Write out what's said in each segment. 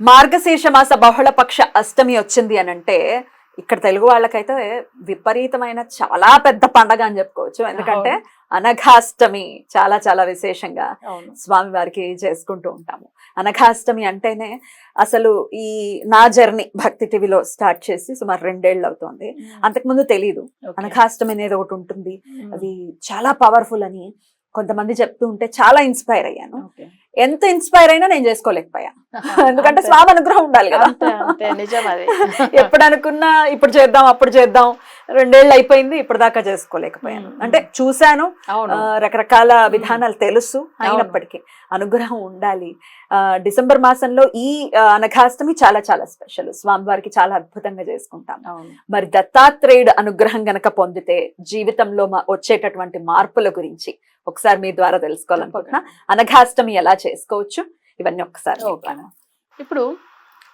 మార్గశీర్ష మాస బహుళ పక్ష అష్టమి వచ్చింది అని అంటే ఇక్కడ తెలుగు వాళ్ళకైతే విపరీతమైన చాలా పెద్ద పండగ అని చెప్పుకోవచ్చు. ఎందుకంటే అనఘాష్టమి చాలా చాలా విశేషంగా స్వామి వారికి చేసుకుంటూ ఉంటాము. అనఘాష్టమి అంటేనే అసలు ఈ నా జర్నీ భక్తి టీవీలో స్టార్ట్ చేసి సుమారు రెండేళ్ళు అవుతోంది. అంతకుముందు తెలియదు అనఘాష్టమి అనేది ఒకటి ఉంటుంది. అది చాలా పవర్ఫుల్ అని కొంతమంది చెప్తూ ఉంటే చాలా ఇన్స్పైర్ అయ్యాను. ఎంత ఇన్స్పైర్ అయినా నేను చేసుకోలేకపోయా. ఎందుకంటే స్వామి అనుగ్రహం ఉండాలి కదా. ఎప్పుడు అనుకున్నా ఇప్పుడు చేద్దాం అప్పుడు చేద్దాం రెండేళ్ళు అయిపోయింది ఇప్పుడు దాకా చేసుకోలేకపోయాను. అంటే చూశాను రకరకాల విధానాలు తెలుసు అయినప్పటికీ అనుగ్రహం ఉండాలి. ఆ, డిసెంబర్ మాసంలో ఈ అనఘాష్టమి చాలా చాలా స్పెషల్ స్వామివారికి చాలా అద్భుతంగా చేసుకుంటాం. మరి దత్తాత్రేయుడు అనుగ్రహం గనక పొందితే జీవితంలో వచ్చేటటువంటి మార్పుల గురించి ఒకసారి మీ ద్వారా తెలుసుకోవాలనుకుంటున్నా. అనఘాష్టమి ఎలా చేసుకోవచ్చు ఇవన్నీ. చెప్పాను. ఇప్పుడు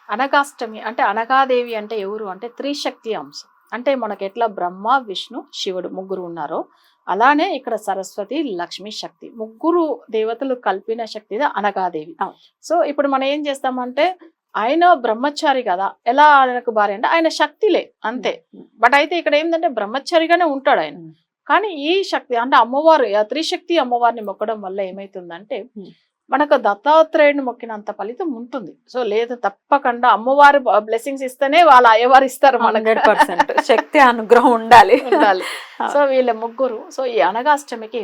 అనగాష్టమి అంటే అనగాదేవి అంటే ఎవరు అంటే త్రిశక్తి అంశం అంటే మనకి ఎట్లా బ్రహ్మ విష్ణు శివుడు ముగ్గురు ఉన్నారో అలానే ఇక్కడ సరస్వతి లక్ష్మీ శక్తి ముగ్గురు దేవతలు కలిపిన శక్తి అనగాదేవి. సో ఇప్పుడు మనం ఏం చేస్తామంటే ఆయన బ్రహ్మచారి కదా ఎలా ఆయనకు భార్య అంటే ఆయన శక్తిలే అంతే బట్ అయితే ఇక్కడ ఏంటంటే బ్రహ్మచారిగానే ఉంటాడు ఆయన. కానీ ఈ శక్తి అంటే అమ్మవారు త్రిశక్తి అమ్మవారిని మొక్కడం వల్ల ఏమైతుందంటే. మనకు దత్తాత్రేయుని మొక్కినంత ఫలితం ఉంటుంది. సో లేదు తప్పకుండా అమ్మవారు బ్లెస్సింగ్స్ ఇస్తేనే వాళ్ళ అయ్యవారు ఇస్తారు మనకు. 100% శక్తి అనుగ్రహం ఉండాలి. ఉండాలి. సో వీళ్ళ ముగ్గురు సో ఈ అనగాష్టమికి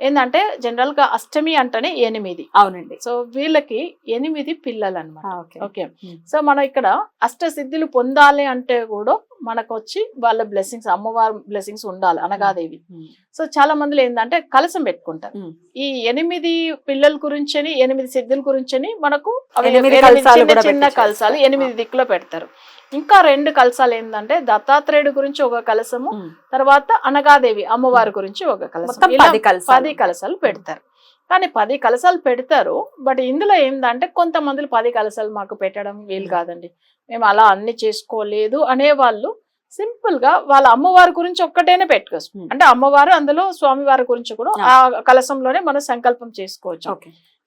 ఏంటంటే జనరల్గా అష్టమి అంటేనే ఎనిమిది. అవునండి. సో వీళ్ళకి ఎనిమిది పిల్లలు అనమాట ఓకే. సో మనం ఇక్కడ అష్ట సిద్ధులు పొందాలి అంటే కూడా మనకు వచ్చి వాళ్ళ బ్లెస్సింగ్స్ అమ్మవారి బ్లెస్సింగ్స్ ఉండాలి అనగాదేవి. సో చాలా మందిలో ఏంటంటే కలసం పెట్టుకుంటారు. ఈ ఎనిమిది పిల్లల గురించని ఎనిమిది సిద్ధుల గురించని మనకు చిన్న చిన్న కలసాలు. ఎనిమిది దిక్కులో పెడతారు ఇంకా రెండు కలసాలు ఏంటంటే దత్తాత్రేయుడు గురించి ఒక కలసము. తర్వాత అనగాదేవి అమ్మవారి గురించి ఒక కలసం. పది కలసాలు పెడతారు కానీ పది కలసాలు పెడతారు. బట్ ఇందులో ఏందంటే కొంతమంది పది కలసాలు మాకు పెట్టడం వీలు కాదండి. మేము అలా అన్ని చేసుకోలేదు అనే వాళ్ళు సింపుల్గా వాళ్ళ అమ్మవారి గురించి ఒక్కటేనే పెట్టుకోవచ్చు. అంటే అమ్మవారు అందులో స్వామివారి గురించి కూడా ఆ. కలసంలోనే మనం సంకల్పం చేసుకోవచ్చు.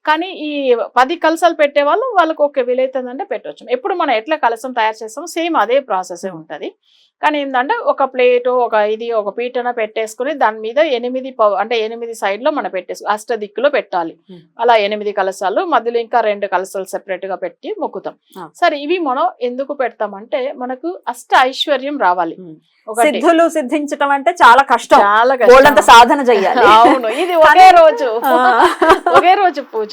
కానీ ఈ పది కలసాలు పెట్టే వాళ్ళు వాళ్ళకి ఓకే వీలైతుందంటే పెట్టవచ్చు ఎప్పుడు మనం ఎట్లా కలసం తయారు చేస్తామో సేమ్ అదే ప్రాసెస్ ఉంటది. కానీ ఏంటంటే ఒక ప్లేట్ ఒక ఇది ఒక పీటన పెట్టేసుకుని దాని మీద ఎనిమిది పవ- అంటే ఎనిమిది సైడ్లో మనం పెట్టేసు అష్ట దిక్కులో పెట్టాలి. అలా ఎనిమిది కలసాలు మధ్యలో ఇంకా రెండు కలసాలు సెపరేట్గా పెట్టి మొక్కుతాం. సరే ఇవి మనం ఎందుకు పెడతామంటే మనకు అష్ట ఐశ్వర్యం రావాలి. సిద్ధులు సిద్ధించడం అంటే చాలా కష్టం. చాలా. సాధన చెయ్యాలి అవును ఇది ఒకే రోజు. ఒకే రోజు పూజ.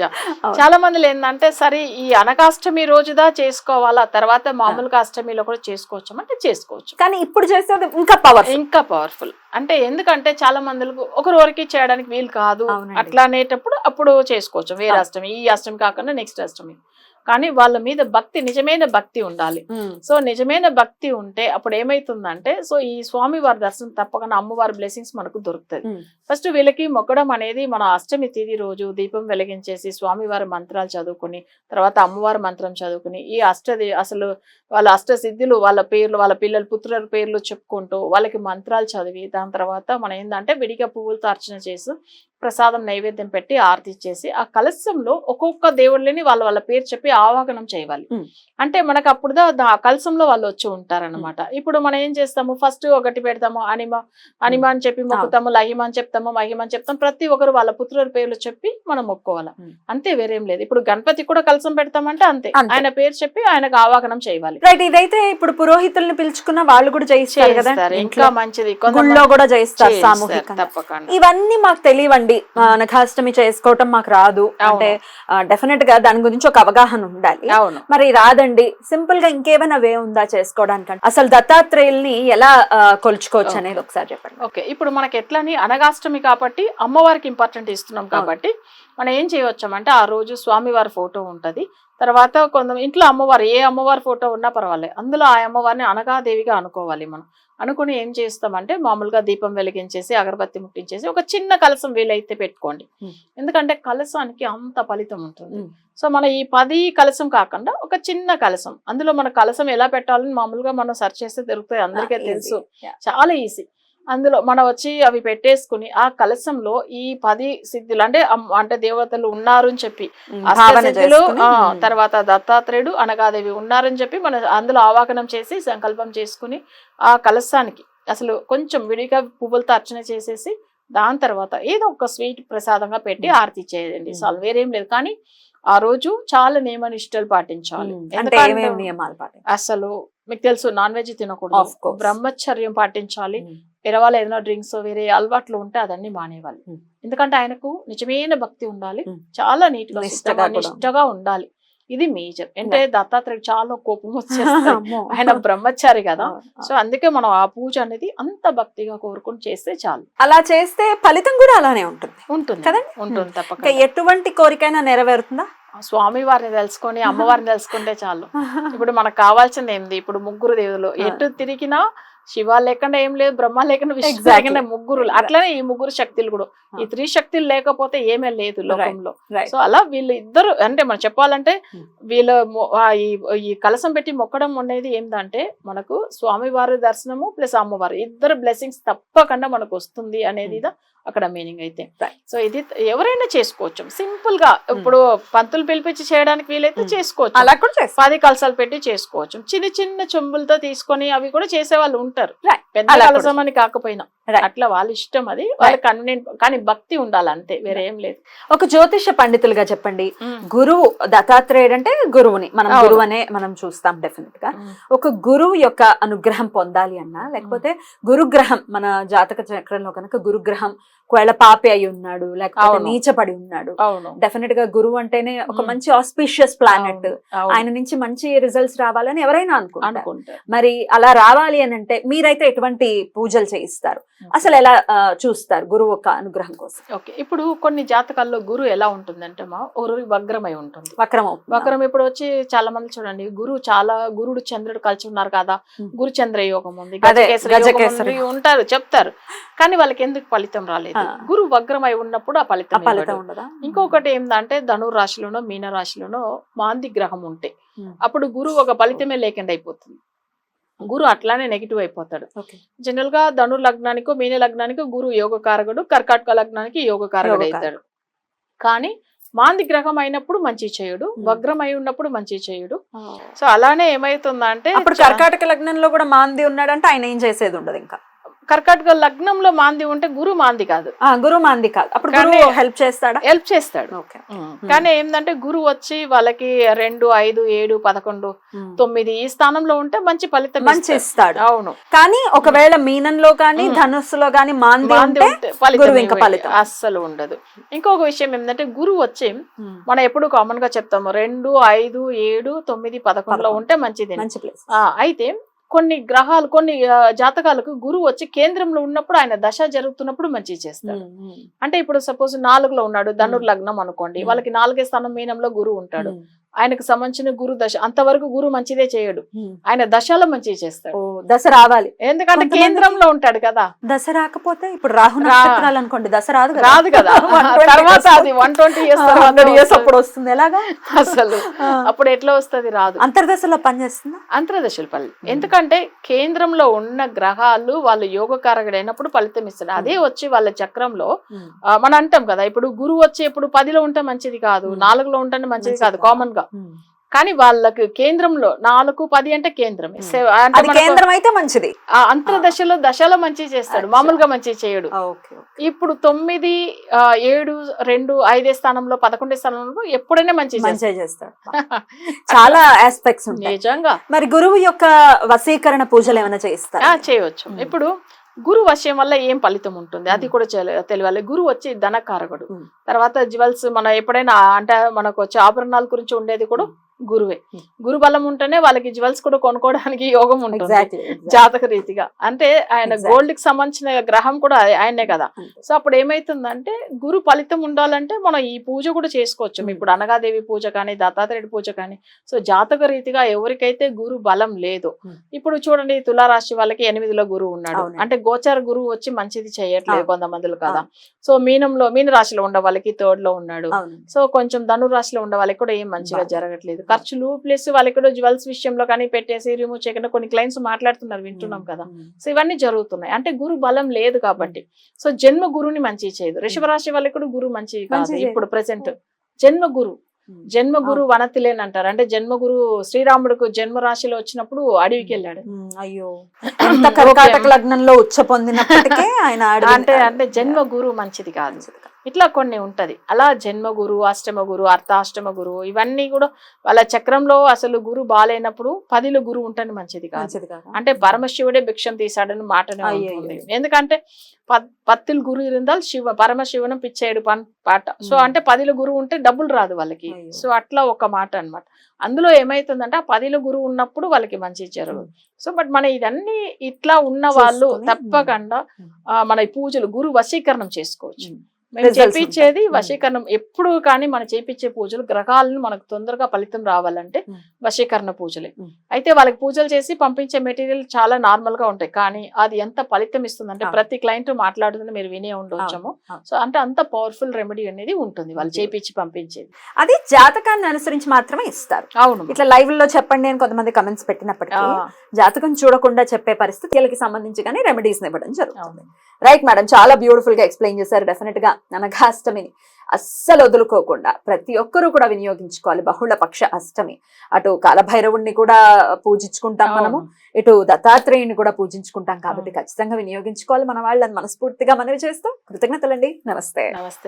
చాలా మంది ఏంటంటే సరే ఈ అనకాష్టమి రోజుదా చేసుకోవాలా? తర్వాత మామూలుగా అష్టమిలో కూడా చేసుకోవచ్చు అంటే చేసుకోవచ్చు. కానీ ఇప్పుడు చేసేది ఇంకా పవర్ ఇంకా పవర్ఫుల్ అంటే ఎందుకంటే చాలా మందికి ఒకరు వరకు చేయడానికి వీలు కాదు. అట్లా అనేటప్పుడు అప్పుడు చేసుకోవచ్చు. వేరే. అష్టమి ఈ అష్టమి కాకుండా నెక్స్ట్ అష్టమి. కానీ వాళ్ళ మీద భక్తి నిజమైన భక్తి ఉండాలి. సో నిజమైన భక్తి ఉంటే అప్పుడు ఏమైతుందంటే సో ఈ స్వామి వారి దర్శనం తప్పకుండా అమ్మవారి బ్లెస్సింగ్స్ మనకు దొరుకుతుంది. ఫస్ట్ వీళ్ళకి మొక్కడం అనేది మన అష్టమి తిథి రోజు దీపం వెలిగించేసి స్వామివారి మంత్రాలు చదువుకుని తర్వాత అమ్మవారి మంత్రం చదువుకుని ఈ అష్టది అసలు వాళ్ళ అష్ట సిద్ధులు వాళ్ళ పేర్లు వాళ్ళ పిల్లల పుత్రుల పేర్లు చెప్పుకుంటూ వాళ్ళకి మంత్రాలు చదివి దాని తర్వాత మనం ఏంటంటే విడిగా పువ్వులతో అర్చన చేసి ప్రసాదం నైవేద్యం పెట్టి ఆరతి ఇచ్చేసి ఆ కలశంలో ఒక్కొక్క దేవుళ్ళని వాళ్ళ వాళ్ళ పేరు చెప్పి ఆవాహనం చేయాలి. అంటే మనకు అప్పుడు దా- ఆ కలశంలో వాళ్ళు వచ్చి ఉంటారన్నమాట. ఇప్పుడు మనం ఏం చేస్తాము? ఫస్ట్ ఒకటి పెడతాము అనిమ అనిమ అని చెప్పి మొక్కుతాము లహిమ అని చెప్తాము మహిమ అని చెప్తాము ప్రతి ఒక్కరు వాళ్ళ పుత్రుల పేర్లు చెప్పి మనం మొక్కోవాలి. అంతే వేరేం లేదు. ఇప్పుడు గణపతి కూడా కలసం పెడతామంటే అంతే. ఆయన పేరు చెప్పి ఆయనకు ఆవాహనం చేయాలి. రైట్ ఇదైతే ఇప్పుడు పురోహితుల్ని పిలుచుకున్న వాళ్ళు కూడా ఇంకా ఇంట్లో? మంచిది. కూడా తప్పకుండా. ఇవన్నీ మాకు తెలియవండి. ఆ, అనఘాష్టమి చేసుకోవటం మాకు రాదు. అంటే డెఫినెట్గా దాని గురించి ఒక అవగాహన ఉండాలి. మరి రాదండి. సింపుల్గా ఇంకేమైనా వే ఉందా చేసుకోవడానికి అసలు దత్తాత్రేయుల్ని ఎలా కొలుచుకోవచ్చు అనేది ఒకసారి చెప్పండి. ఓకే. ఇప్పుడు మనకి ఎట్లని? అనగాష్టమి కాబట్టి అమ్మవారికి ఇంపార్టెంట్ ఇస్తున్నాం కాబట్టి మనం ఏం చేయవచ్చామంటే ఆ రోజు స్వామివారి ఫోటో ఉంటది. తర్వాత కొంత ఇంట్లో అమ్మవారు ఏ అమ్మవారి ఫోటో ఉన్నా పర్వాలేదు. అందులో ఆ అమ్మవారిని అనగాదేవిగా అనుకోవాలి మనం. అనుకుని ఏం చేస్తామంటే మామూలుగా దీపం వెలిగించేసి అగరబత్తి ముట్టించేసి ఒక చిన్న కలసం వీలైతే పెట్టుకోండి. ఎందుకంటే కలసానికి అంత ఫలితం ఉంటుంది. సో మన ఈ పది కలసం కాకుండా ఒక చిన్న కలసం అందులో మన కలసం ఎలా పెట్టాలని మామూలుగా మనం సెర్చ్ చేస్తే దొరుకుతాయి అందరికీ easy. తెలుసు. చాలా ఈజీ అందులో మనం వచ్చి అవి పెట్టేసుకుని ఆ కలసంలో ఈ పది సిద్ధులు అంటే అంటే దేవతలు ఉన్నారు అని చెప్పి ఉమ్. తర్వాత దత్తాత్రేయుడు అనగాదేవి ఉన్నారని చెప్పి మనం అందులో ఆవాహనం చేసి సంకల్పం చేసుకుని ఆ కలశానికి అసలు కొంచెం విడిగా పువ్వులతో అర్చన చేసేసి దాని తర్వాత ఏదో ఒక స్వీట్ ప్రసాదంగా పెట్టి. ఆరతి చేయండి. చాలు వేరేం లేదు కానీ ఆ రోజు చాలా నియమ నిష్టలు పాటించాలి అసలు మీకు తెలుసు నాన్ వెజ్ తినకూడదు. బ్రహ్మచర్యం పాటించాలి వేరే వాళ్ళు ఏదైనా డ్రింక్స్ వేరే అలవాట్లు ఉంటే అదన్నీ Hmm. ఎందుకంటే ఆయనకు నిజమైన భక్తి ఉండాలి. చాలా నీట్గా నిష్టగా ఉండాలి. ఇది మేజర్. అంటే దత్తాత్రేయుడు చాలా కోపం వచ్చేస్తుంది. ఆయన బ్రహ్మచారి కదా. సో అందుకే మనం ఆ పూజ అనేది అంత భక్తిగా కోరుకుని చేస్తే చాలు. అలా చేస్తే ఫలితం కూడా అలానే ఉంటుంది. ఉంటుంది. కదండి? ఉంటుంది తప్పక ఎటువంటి కోరికైనా నెరవేరుతుందా? స్వామి వారిని తెలుసుకొని అమ్మవారిని తెలుసుకుంటే చాలు. ఇప్పుడు మనకు కావాల్సింది ఏంది? ఇప్పుడు ముగ్గురు దేవులు. ఎటు తిరిగినా శివ లేకుండా ఏం లేదు బ్రహ్మ లేకుండా విష్ణు. లేకుండా ముగ్గురు అట్లనే ఈ ముగ్గురు శక్తులు కూడా. ఈ త్రీ శక్తులు లేకపోతే ఏమీ లేదు లోకంలో. సో అలా వీళ్ళు ఇద్దరు అంటే మనం చెప్పాలంటే Hmm. వీళ్ళ ఈ కలసం పెట్టి మొక్కడం అనేది ఏంటంటే మనకు స్వామివారి దర్శనము ప్లస్ అమ్మవారు ఇద్దరు బ్లెస్సింగ్స్ తప్పకుండా మనకు వస్తుంది అనేది Hmm. అక్కడ మీనింగ్ అయితే. సో ఇది ఎవరైనా చేసుకోవచ్చు సింపుల్గా ఇప్పుడు పంతులు పిలిపించి చేయడానికి వీలైతే Hmm. చేసుకోవచ్చు అలా కూడా పది కలసాలు పెట్టి చేసుకోవచ్చు చిన్న చిన్న చెంబులతో తీసుకొని అవి కూడా చేసే వాళ్ళు ఉంటారు. పెద్ద కలసం అని కాకపోయినా. అట్లా వాళ్ళ ఇష్టం అది. వాళ్ళ కన్వీనియంట్ కానీ భక్తి ఉండాలి అంతే వేరే ఏం లేదు. ఒక జ్యోతిష పండితులుగా చెప్పండి. గురువు దత్తాత్రేయుడు అంటే గురువుని. మనం. గురువు అనే మనం చూస్తాం డెఫినెట్గా. ఒక గురువు యొక్క అనుగ్రహం పొందాలి అన్నా లేకపోతే గురుగ్రహం మన జాతక చక్రంలో కనుక గురుగ్రహం ఒకవేళ పాపి అయి ఉన్నాడు లేకపోతే. నీచపడి ఉన్నాడు. డెఫినెట్గా గురువు అంటేనే ఒక. మంచి ఆస్పిషియస్ ప్లానెట్. ఆయన నుంచి మంచి రిజల్ట్స్ రావాలని ఎవరైనా అనుకుంటారు. మరి అలా రావాలి అని అంటే మీరైతే ఎటువంటి పూజలు చేయిస్తారు? అసలు ఎలా చూస్తారు గురువు యొక్క అనుగ్రహం కోసం ఓకే ఇప్పుడు కొన్ని జాతకాల్లో గురు ఎలా ఉంటుందంటే మా గురు వగ్రమై ఉంటుంది వక్రం అవుతుందా? వక్రం ఇప్పుడు వచ్చి చాలా మంది చూడండి గురువు చాలా గురుడు చంద్రుడు కలిసి ఉన్నారు కదా. గురు చంద్ర యోగం ఉంది గజకేసరి ఉంటారు చెప్తారు కానీ వాళ్ళకి ఎందుకు ఫలితం రాలేదు ఆ. గురు వగ్రమై ఉన్నప్పుడు ఆ ఫలితం ఫలితం. ఉండదా ఇంకొకటి ఏంటంటే ధను రాశిలోనో మీన రాశిలోనో మాంది గ్రహం ఉంటే. అప్పుడు గురువు ఒక ఫలితమే లేకుండా అయిపోతుంది గురు అట్లానే నెగిటివ్ అయిపోతాడు. జనరల్గా ధను లగ్నానికి మీన లగ్నానికి గురు యోగకారకుడు కర్కాటక లగ్నానికి యోగకారకుడు యోగకారకుడు. అవుతాడు. కానీ మాంది గ్రహం అయినప్పుడు మంచి చేయుడు. వగ్రం అయి ఉన్నప్పుడు మంచి చేయుడు. సో అలానే ఏమైతుందంటే అప్పుడు చా- కర్కాటక లగ్నంలో కూడా మాంది ఉన్నాడంటే ఆయన ఏం చేసేది ఉండదు ఇంకా? కర్కాటక లగ్నంలో మాంది ఉంటే గురు మాంది కాదు. ఆ గురువు మాంది కాదు. అప్పుడు గురువు హెల్ప్ చేస్తాడా? హెల్ప్ చేస్తాడు. కానీ ఏంటంటే గురు వచ్చి వాళ్ళకి రెండు ఐదు ఏడు పదకొండు తొమ్మిది ఈ స్థానంలో ఉంటే మంచి ఫలితం మంచి ఇస్తాడు. అవును. కానీ ఒకవేళ మీనంలో కానీ. ధనుస్సులో కానీ మాంది ఉంటే ఫలితం ఇంకా. ఫలితం. అస్సలు ఉండదు. ఇంకొక విషయం ఏంటంటే గురువు వచ్చి మనం ఎప్పుడు కామన్గా చెప్తాము రెండు ఐదు ఏడు తొమ్మిది పదకొండులో పదకొండు. ఉంటే మంచిది మంచి ప్లేస్ అయితే కొన్ని గ్రహాలు కొన్ని జాతకాలకు గురువు వచ్చి కేంద్రంలో ఉన్నప్పుడు ఆయన దశ జరుగుతున్నప్పుడు మంచి చేస్తాడు అంటే ఇప్పుడు సపోజ్ నాలుగులో ఉన్నాడు ధనుర్ లగ్నం అనుకోండి. వాళ్ళకి నాలుగే స్థానం మీనంలో గురువు ఉంటాడు. ఆయనకు సంబంధించిన గురు దశ అంతవరకు గురు మంచిదే చేయడు. ఆయన దశలో మంచి చేస్తాడు. దశ రావాలి. ఎందుకంటే కేంద్రంలో ఉంటాడు కదా. దశ రాకపోతే ఇప్పుడు రాహు నక్షత్రాలు అనుకోండి దశ రాదు రాదు కదా. 120 తర్వాత వస్తుంది. అది వన్ ట్వంటీ ఇయర్స్ ఆ, 100 years అప్పుడు వస్తుంది. ఎలాగా? అసలు. అప్పుడు ఎట్లా వస్తది? రాదు. అంతర్దశలో పనిచేస్తుందా అంతర్దశల పల్లి ఎందుకంటే కేంద్రంలో ఉన్న గ్రహాలు వాళ్ళు యోగకారకుడు అయినప్పుడు ఫలితం ఇస్తాడు. అదే వచ్చి వాళ్ళ చక్రంలో మనం అంటాం కదా ఇప్పుడు గురువు వచ్చి ఇప్పుడు పదిలో ఉంటే మంచిది కాదు. నాలుగులో ఉంటే మంచిది కాదు. కామన్గా. కానీ వాళ్ళకి కేంద్రంలో నాలుగు పది అంటే కేంద్రమే. కేంద్రం అయితే మంచిది. ఆ అంతర్దశలో దశలో మంచి చేస్తాడు. మామూలుగా మంచి చేయడు. ఓకే ఇప్పుడు తొమ్మిది ఏడు రెండు ఐదే స్థానంలో పదకొండే స్థానంలో ఎప్పుడైనా మంచి చేస్తాడు. చాలా ఆస్పెక్ట్స్ నిజంగా. మరి గురువు యొక్క వశీకరణ పూజలు ఏమైనా చేయిస్తారు ఆ, చేయవచ్చు. ఇప్పుడు గురు వశ్యం వల్ల ఏం ఫలితం ఉంటుంది అది. కూడా తెల- తెలియాలి గురు వచ్చి ధనకారకుడు. తర్వాత జ్యువెల్స్ మన ఎప్పుడైనా అంటే మనకు వచ్చే ఆభరణాల గురించి ఉండేది కూడా గురువే Hmm. గురు బలం ఉంటేనే వాళ్ళకి జ్యువెల్స్ కూడా కొనుక్కోవడానికి యోగం ఉంటుంది జాతక రీతిగా అంటే ఆయన. గోల్డ్కి సంబంధించిన గ్రహం కూడా ఆయన- కదా అంతే. సో అప్పుడు ఏమైతుందంటే గురు ఫలితం ఉండాలంటే మనం ఈ పూజ కూడా చేసుకోవచ్చు Hmm. ఇప్పుడు అనగాదేవి పూజ కానీ దత్తాత్రేయుడి పూజ కానీ సో జాతక రీతిగా ఎవరికైతే గురు బలం లేదు Hmm. ఇప్పుడు చూడండి తులారాశి వాళ్ళకి ఎనిమిదిలో గురువు ఉన్నాడు. అంటే గోచార గురువు వచ్చి మంచిది చేయట్లేదు. కొంతమందిలో కదా సో మీనంలో మీన రాశిలో ఉండే వాళ్ళకి థర్డ్లో ఉన్నాడు సో కొంచెం ధను రాశిలో ఉండే వాళ్ళకి కూడా ఏం మంచిగా. జరగట్లేదు ఖర్చులు ప్లస్ వాళ్ళకి కూడా జ్యువెల్స్ విషయంలో కానీ పెట్టేసి రిమూవ్ చేయకుండా కొన్ని క్లయింట్స్ మాట్లాడుతున్నారు వింటున్నాం కదా. సో ఇవన్నీ జరుగుతున్నాయి. అంటే గురు బలం లేదు కాబట్టి. సో జన్మ గురుని మంచి చేయదు. రిషభ రాశి వాళ్ళకి కూడా గురు మంచి కాదు. ఇప్పుడు ప్రెసెంట్ జన్మ గురు. ఉమ్. జన్మ గురు వనతిలేని అంటారు. అంటే జన్మ గురు శ్రీరాముడికి జన్మ రాశిలో వచ్చినప్పుడు అడవికి వెళ్ళాడు. అయ్యో. కర్కాటక లగ్నంలో ఉచ్చ పొందినప్పటికే ఆయన అంటే అంటే జన్మ గురు మంచిది కాదు. ఇట్లా కొన్ని ఉంటది. అలా జన్మ గురు అష్టమ గురు ఇవన్నీ కూడా వాళ్ళ చక్రంలో అసలు గురు బాగాలేనప్పుడు పదిలో గురు ఉంటని మంచిది కాదు? అంటే పరమశివుడే భిక్షం తీశాడని మాటనే. ఉంటుంది. ఎందుకంటే పత్తిలు గురు ఇరుందాల్ శివ పరమశివనం పిచ్చేడు పన్ పాట. సో. అంటే పదిలో గురువు ఉంటే డబ్బులు రాదు వాళ్ళకి. సో అట్లా ఒక మాట అన్నమాట. అందులో ఏమైతుందంటే ఆ పదిలో గురువు ఉన్నప్పుడు వాళ్ళకి మంచి జరగదు. సో బట్ మన ఇదన్నీ ఇట్లా ఉన్న వాళ్ళు తప్పకుండా మన పూజలు గురు వశీకరణం చేసుకోవచ్చు. చేపించేది ఉంటాయి. వశీకరణం ఎప్పుడు కానీ మనం చేపించే పూజలు గ్రహాలను మనకు తొందరగా ఫలితం రావాలంటే ఉమ్. వశీకరణ పూజలే ఉమ్. అయితే వాళ్ళకి పూజలు చేసి పంపించే మెటీరియల్ చాలా నార్మల్గా ఉంటాయి కానీ అది ఎంత ఫలితం ఇస్తుంది అంటే అవును. ప్రతి క్లయింట్ మాట్లాడుతుంది మీరు వినే ఉండొచ్చాము అవును. సో అంటే అంత పవర్ఫుల్ రెమెడీ అనేది ఉంటుంది వాళ్ళు. చేపించి పంపించేది అది జాతకాన్ని అనుసరించి మాత్రమే ఇస్తారు అవును ఇట్లా లైవ్లో చెప్పండి అని కొంతమంది కమెంట్స్ పెట్టినప్పటికీ జాతకం చూడకుండా చెప్పే పరిస్థితి వీళ్ళకి సంబంధించి కానీ రెమెడీస్ ఇవ్వడం జరుగుతుంది. రైట్ మేడం చాలా బ్యూటిఫుల్గా ఎక్స్ప్లెయిన్ చేశారు. డెఫినెట్గా అనఘాష్టమిని అస్సలు వదులుకోకుండా ప్రతి ఒక్కరూ కూడా వినియోగించుకోవాలి. బహుళ పక్ష అష్టమి. అటు కాలభైరవుణ్ణి కూడా పూజించుకుంటాం మనము. ఇటు దత్తాత్రేయుని కూడా పూజించుకుంటాం. కాబట్టి. ఖచ్చితంగా వినియోగించుకోవాలి మన వాళ్ళని. మనస్ఫూర్తిగా మనవి చేస్తూ కృతజ్ఞతలండి. నమస్తే. నమస్తే.